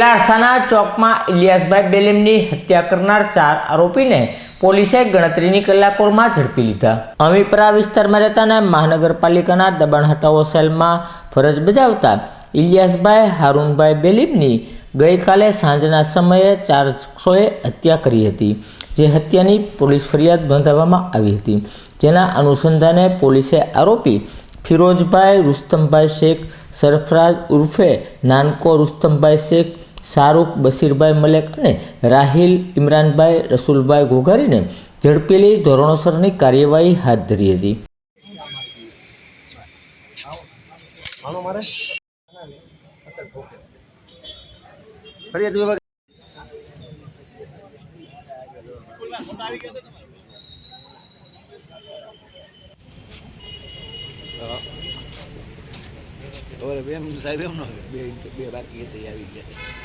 લારસાના ચોકમાં ઇલિયાસભાઈ બેલેમની હત્યા કરનાર ચાર આરોપીને પોલીસે ગણતરીની કલાકોમાં ઝડપી લીધા. અમીપરા વિસ્તારમાં રહેતા અને મહાનગરપાલિકાના દબાણ હટાવો સેલમાં ફરજ બજાવતા ઇલિયાસભાઈ હારૂનભાઈ બેલીમની ગઈકાલે સાંજના સમયે ચાર શખ્સોએ હત્યા કરી હતી, જે હત્યાની પોલીસ ફરિયાદ નોંધાવવામાં આવી હતી. જેના અનુસંધાને પોલીસે આરોપી ફિરોજભાઈ રુસ્તમભાઈ શેખ, સરફરાજ ઉર્ફે નાનકો રુસ્તમભાઈ શેખ શાહરૂખ બશીરભાઈ મલેક અને રાહિલ ઇમરાનભાઈ રસુલભાઈ ઘોઘારીને ઝડપેલી ધોરણોસરની કાર્યવાહી હાથ ધરી હતી. ફરિયાદ વિભાગ હવે એમ સાહેબ એમ ન બે બે બાકી આવી ગયા.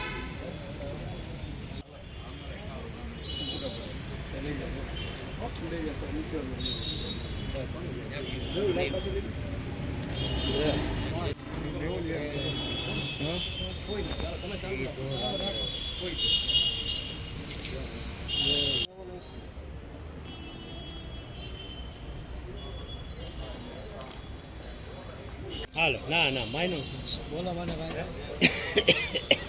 હાલો ના ના માયનો. બોલો મને ભાઈ.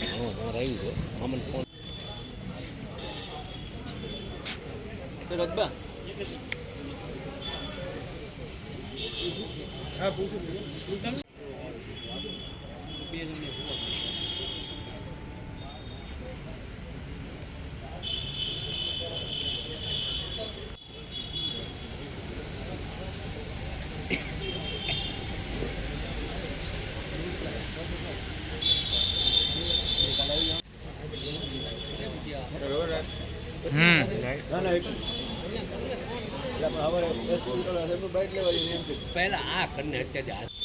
હા? તમારે આવ્યું છે. અમને ફોન રજબા ના ના એક એટલે આપણે લેવાની એમ કે પહેલા આ કરીને અત્યારે